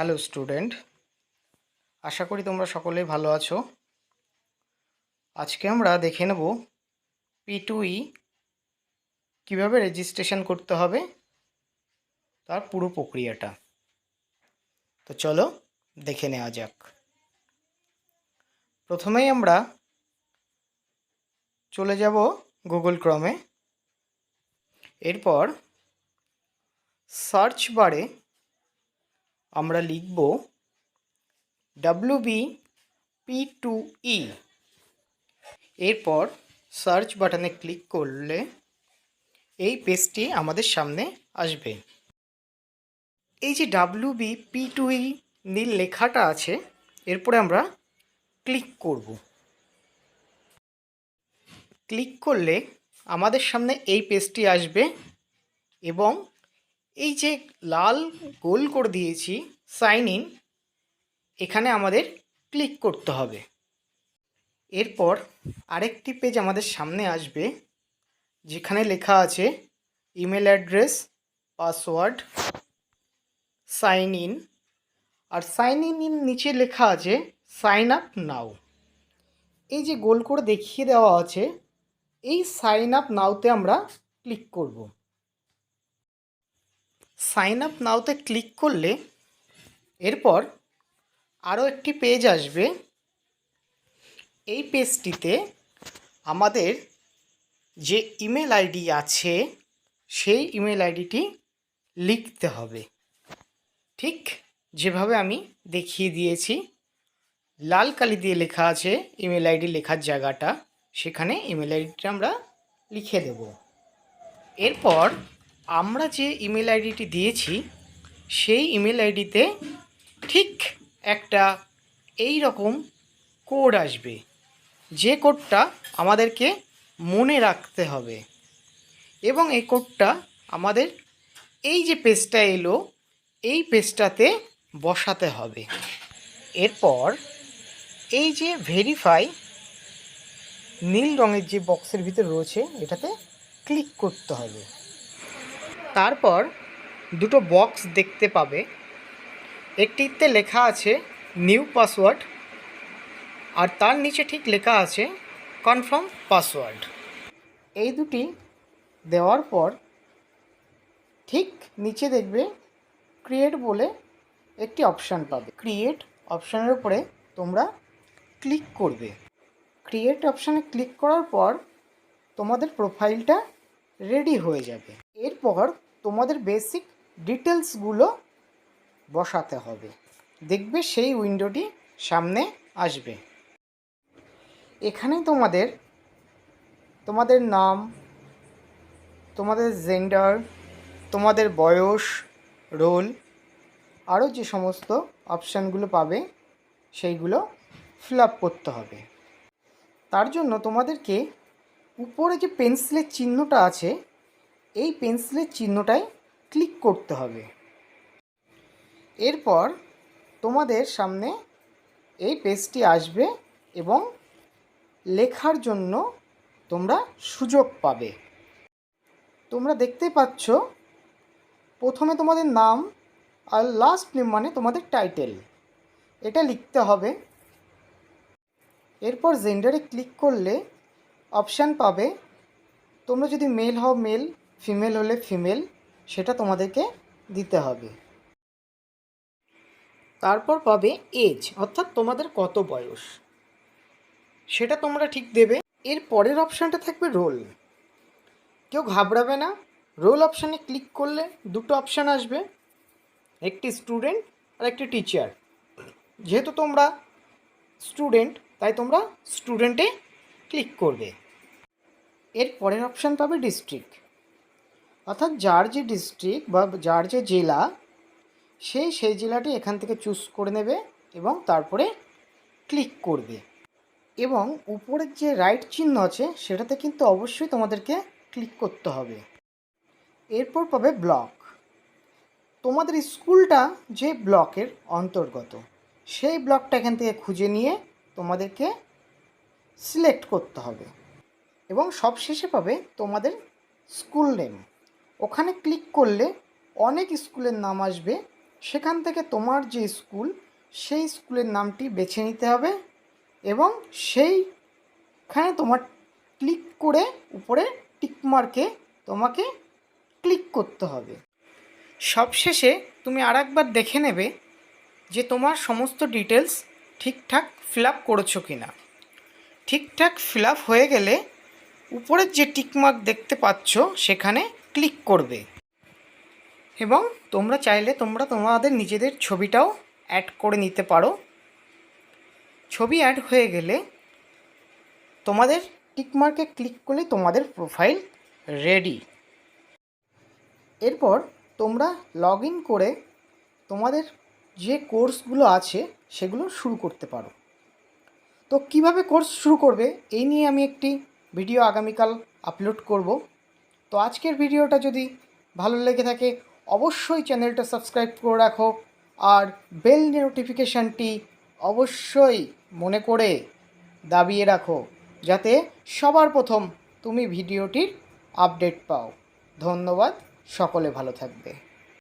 Hello student, আশা করি তোমরা সকলেই ভালো আছো। আজকে আমরা দেখে নেব পি টুই কীভাবে রেজিস্ট্রেশন করতে হবে, তার পুরো প্রক্রিয়াটা। তো চলো দেখে নেওয়া যাক। প্রথমেই আমরা চলে যাব গুগল ক্রমে এরপর সার্চ বারে আমরা লিখব W B P two E এরপর সার্চ বাটনে ক্লিক করলে এই পেজটি আমাদের সামনে আসবে। এই যে W B P two E নীল লেখাটা আছে, এরপরে আমরা ক্লিক করব। ক্লিক করলে আমাদের সামনে এই পেজটি আসবে এবং এই যে লাল গোল করে দিয়েছি সাইন ইন এখানে আমাদের ক্লিক করতে হবে। এরপর আরেকটি পেজ আমাদের সামনে আসবে, যেখানে লেখা আছে email address password sign in R sign in in নিচে লেখা আছে সাইন আপ নাও এই যে গোল করে দেখিয়ে দেওয়া আছে, এই সাইন আপ নাওতে আমরা ক্লিক করব। সাইন আপ নাওতে ক্লিক করলে এরপর আরও একটি পেজ আসবে। এই পেজটিতে আমাদের যে ইমেল আইডি আছে, সেই ইমেল আইডিটি লিখতে হবে। ঠিক যেভাবে আমি দেখিয়ে দিয়েছি, লাল কালি দিয়ে লেখা আছে ইমেল আইডি লেখার জায়গাটা, সেখানে ইমেল আইডিটা আমরা লিখে দেব। এরপর আমরা যে ইমেল আইডিটি দিয়েছি, সেই ইমেল আইডিতে ঠিক একটা এই রকম কোড আসবে। যে কোডটা আমাদেরকে মনে রাখতে হবে। এবং এই কোডটা আমাদের এই যে পেজটা এলো, এই পেজটাতে বসাতে হবে। এরপর এই যে ভেরিফাই নীল রঙের যে বক্সের ভিতরে রয়েছে, এটাতে ক্লিক করতে হবে। তারপর দুটো বক্স দেখতে পাবে। একটিতে লেখা আছে নিউ পাসওয়ার্ড আর তার নিচে ঠিক লেখা আছে কনফার্ম পাসওয়ার্ড এই দুটি দেওয়ার পর ঠিক নিচে দেখবে ক্রিয়েট বলে একটি অপশান পাবে। ক্রিয়েট অপশানের উপরে তোমরা ক্লিক করবে। ক্রিয়েট অপশানে ক্লিক করার পর তোমাদের প্রোফাইলটা রেডি হয়ে যাবে। এরপর তোমাদের বেসিক ডিটেলসগুলো বসাতে হবে। দেখবে সেই উইন্ডোটি সামনে আসবে। এখানে তোমাদের তোমাদের নাম, তোমাদের জেন্ডার তোমাদের বয়স রোল আরও যে সমস্ত অপশানগুলো পাবে, সেইগুলো ফিল করতে হবে। তার জন্য তোমাদেরকে উপরে যে পেন্সিলের চিহ্নটা আছে, এই পেন্সিলের চিহ্নটায় ক্লিক করতে হবে। এরপর তোমাদের সামনে এই পেজটি আসবে এবং লেখার জন্য তোমরা সুযোগ পাবে। তোমরা দেখতে পাচ্ছ, প্রথমে তোমাদের নাম আর লাস্ট নেম মানে তোমাদের টাইটেল এটা লিখতে হবে। এরপর জেন্ডারে ক্লিক করলে অপশান পাবে। তোমরা যদি মেল হও মেল ফিমেল হলে ফিমেল সেটা তোমাদেরকে দিতে হবে। তারপর পাবে এজ অর্থাৎ তোমাদের কত বয়স। সেটা তোমরা ঠিক দেবে। এর পরের অপশানটা থাকবে রোল কেউ ঘাবড়াবে না। রোল অপশানে ক্লিক করলে দুটো অপশান আসবে। একটি স্টুডেন্ট আর একটি টিচার যেহেতু তোমরা স্টুডেন্ট তাই তোমরা স্টুডেন্টে ক্লিক করবে। এর পরের অপশান পাবে ডিস্ট্রিক্ট অর্থাৎ যার যে ডিস্ট্রিক্ট বা যার যে জেলা, সে সেই জেলাটি এখান থেকে চুজ করে নেবে এবং তারপরে ক্লিক করবে। এবং উপরের যে রাইট চিহ্ন আছে, সেটাতে কিন্তু অবশ্যই তোমাদেরকে ক্লিক করতে হবে। এরপর পাবে ব্লক তোমাদের স্কুলটা যে ব্লকের অন্তর্গত, সেই ব্লকটা এখান থেকে খুঁজে নিয়ে তোমাদেরকে সিলেক্ট করতে হবে। এবং সব শেষে পাবে তোমাদের স্কুল নেম ওখানে ক্লিক করলে অনেক স্কুলের নাম আসবে। সেখান থেকে তোমার যে স্কুল সেই স্কুলের নামটি বেছে নিতে হবে এবং সেইখানে তোমার ক্লিক করে উপরে টিকমার্কে তোমাকে ক্লিক করতে হবে। সবশেষে তুমি আর একবার দেখে নেবে যে তোমার সমস্ত ডিটেলস ঠিকঠাক ফিল আপ করেছ কি না ঠিকঠাক ফিল আপ হয়ে গেলে উপরের যে টিকমার্ক দেখতে পাচ্ছ, সেখানে ক্লিক করবে। এবং তোমরা চাইলে তোমরা তোমাদের নিজেদের ছবিটাও অ্যাড করে নিতে পারো। ছবি অ্যাড হয়ে গেলে তোমাদের টিকমার্কে ক্লিক করলে তোমাদের প্রোফাইল রেডি এরপর তোমরা লগ ইন করে তোমাদের যে কোর্সগুলো আছে, সেগুলো শুরু করতে পারো। তো কীভাবে কোর্স শুরু করবে, এই নিয়ে আমি একটি ভিডিও আগামীকাল আপলোড করব। তো আজকের ভিডিওটা যদি ভালো লেগে থাকে, অবশ্যই চ্যানেলটা সাবস্ক্রাইব করে রাখো আর বেল নোটিফিকেশানটি অবশ্যই মনে করে দাবিয়ে রাখো, যাতে সবার প্রথম তুমি ভিডিওটির আপডেট পাও। ধন্যবাদ, সকলে ভালো থাকবে।